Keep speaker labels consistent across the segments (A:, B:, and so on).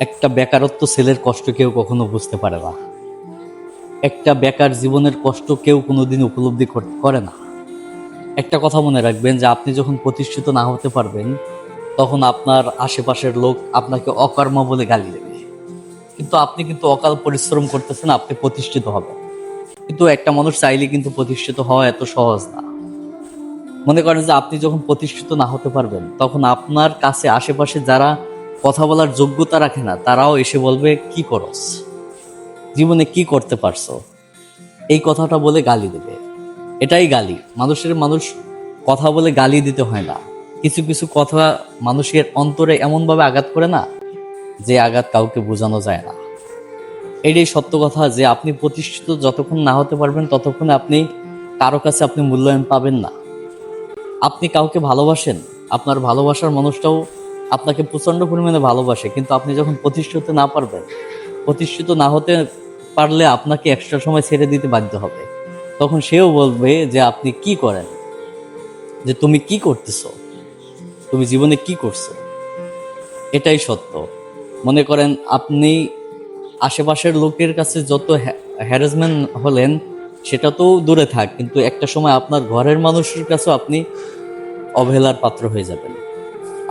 A: একটা বেকারত্ব ছেলের কষ্ট কেউ কখনো বুঝতে পারে না। একটা বেকার জীবনের কষ্ট কেউ কোনোদিন উপলব্ধি কর- না। একটা কথা মনে রাখবেন যে আপনি যখন প্রতিষ্ঠিত না হতে পারবেন, তখন আপনার আশেপাশের লোক আপনাকে অকর্ম বলে গালি দেবে। কিন্তু আপনি কিন্তু অকাল পরিশ্রম করতেছেন, আপনি প্রতিষ্ঠিত হবেন। কিন্তু একটা মানুষ চাইলে কিন্তু প্রতিষ্ঠিত হওয়া এত সহজ না। মনে করেন যে আপনি যখন প্রতিষ্ঠিত না হতে পারবেন, তখন আপনার কাছে আশেপাশে যারা কথা বলার যোগ্যতা রাখে না, তারাও এসে বলবে, কি করস? জীবনে কি করতে পারছ? এই কথাটা বলে গালি দেবে। এটাই গালি। মানুষের মানুষ কথা বলে গালি দিতে হয় না। কিছু কিছু কথা মানুষের অন্তরে এমনভাবে আঘাত করে না, যে আঘাত কাউকে বোঝানো যায় না। এটাই সত্য কথা যে আপনি প্রতিষ্ঠিত যতক্ষণ না হতে পারবেন, ততক্ষণ আপনি কারও কাছে আপনি মূল্যায়ন পাবেন না। আপনি কাউকে ভালোবাসেন, আপনার ভালোবাসার মানুষটাও আপনাকে প্রচণ্ড পরিমাণে ভালোবাসে, কিন্তু আপনি যখন প্রতিষ্ঠিত না পারবেন প্রতিষ্ঠিত না হতে পারলে আপনাকে এক্সট্রা সময় ছেড়ে দিতে বাধ্য হবে। তখন সেও বলবে যে, আপনি কি করেন? যে তুমি কি করতেছো? তুমি জীবনে কি করছ? এটাই সত্য। মনে করেন, আপনি আশেপাশের লোকের কাছে যত হ্যারাসমেন্ট হলেন, সেটা তো দূরে থাক, কিন্তু একটা সময় আপনার ঘরের মানুষের কাছেও আপনি অবহেলার পাত্র হয়ে যাবেন।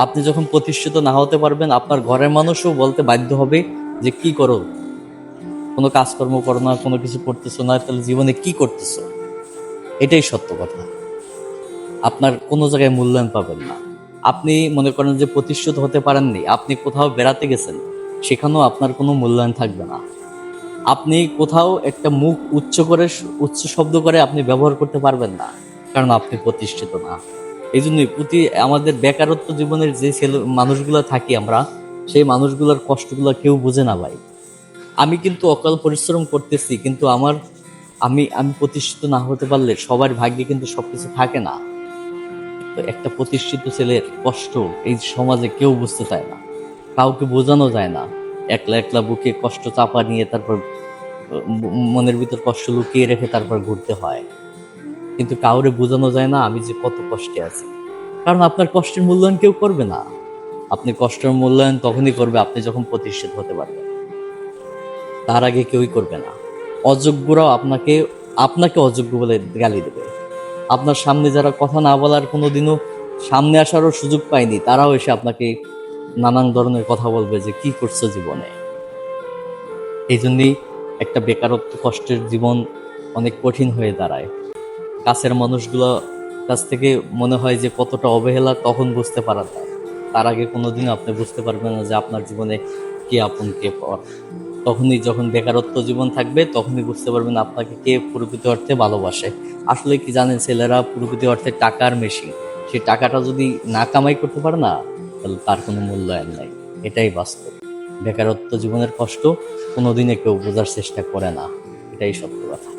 A: আপনি যখন প্রতিষ্ঠিত না হতে পারবেন, আপনার ঘরের মানুষও বলতে বাধ্য হবে যে, কি করো? কোনো কাজকর্ম করো না, কোনো কিছু করতেছো না, তাহলে জীবনে কি করতেছো? এটাই সত্য কথা। আপনার কোনো জায়গায় মূল্যায়ন পাবেন না। আপনি মনে করেন যে, প্রতিষ্ঠিত হতে পারেননি, আপনি কোথাও বেড়াতে গেছেন, সেখানেও আপনার কোনো মূল্যায়ন থাকবে না। আপনি কোথাও একটা মুখ উচ্চ করে, উচ্চ শব্দ করে আপনি ব্যবহার করতে পারবেন না, কারণ আপনি প্রতিষ্ঠিত না। এই জন্যই প্রতি আমাদের বেকারত্ব জীবনের যে ছেলে মানুষগুলো থাকি আমরা, সেই মানুষগুলোর কষ্টগুলো কেউ বোঝে না ভাই। আমি কিন্তু অকাল পরিশ্রম করতেছি, কিন্তু আমার আমি আমি প্রতিষ্ঠিত না হতে পারলে সবার ভাগ্যে কিন্তু সবকিছু থাকে না। তো একটা প্রতিষ্ঠিত ছেলের কষ্ট এই সমাজে কেউ বুঝতে চায় না, কাউকে বোঝানো যায় না। একলা একলা বুকে কষ্ট চাপা নিয়ে তারপর মনের ভিতর কষ্ট লুকিয়ে রেখে তারপর ঘুরতে হয়। কিন্তু কাউরে বোঝানো যায় না আমি যে কত কষ্টে আছি। কারণ আপনার কষ্টের মূল্যায়ন কেউ করবে না। আপনি কষ্টের মূল্যায়ন তখনই করবে আপনি যখন প্রতিষ্ঠিত হতে পারবেন। তার আগে কেউই করবে না। অযোগ্যরাও আপনাকে আপনাকে অযোগ্য বলে গালি দেবে। আপনার সামনে যারা কথা না বলার কোনোদিনও সামনে আসারও সুযোগ পায়নি, তারাও এসে আপনাকে নানান ধরনের কথা বলবে যে কি করছ জীবনে। এই জন্যই একটা বেকারত্ব কষ্টের জীবন অনেক কঠিন হয়ে দাঁড়ায়। কাছের মানুষগুলো কাছ থেকে মনে হয় যে কতটা অবহেলা তখন বুঝতে পারা যায়। তার আগে কোনোদিনও আপনি বুঝতে পারবেন না যে আপনার জীবনে কে আপন, কে পর। তখনই যখন বেকারত্ব জীবন থাকবে, তখনই বুঝতে পারবেন আপনাকে কে প্রকৃত অর্থে ভালোবাসে। আসলে কি জানেন ছেলেরা, প্রকৃত অর্থে টাকার মেশিন। সেই টাকাটা যদি না কামাই করতে পারে না, তাহলে তার কোনো মূল্যায়ন নাই। এটাই বাস্তব। বেকারত্ব জীবনের কষ্ট কোনোদিনে কেউ বোঝার চেষ্টা করে না। এটাই সত্য কথা।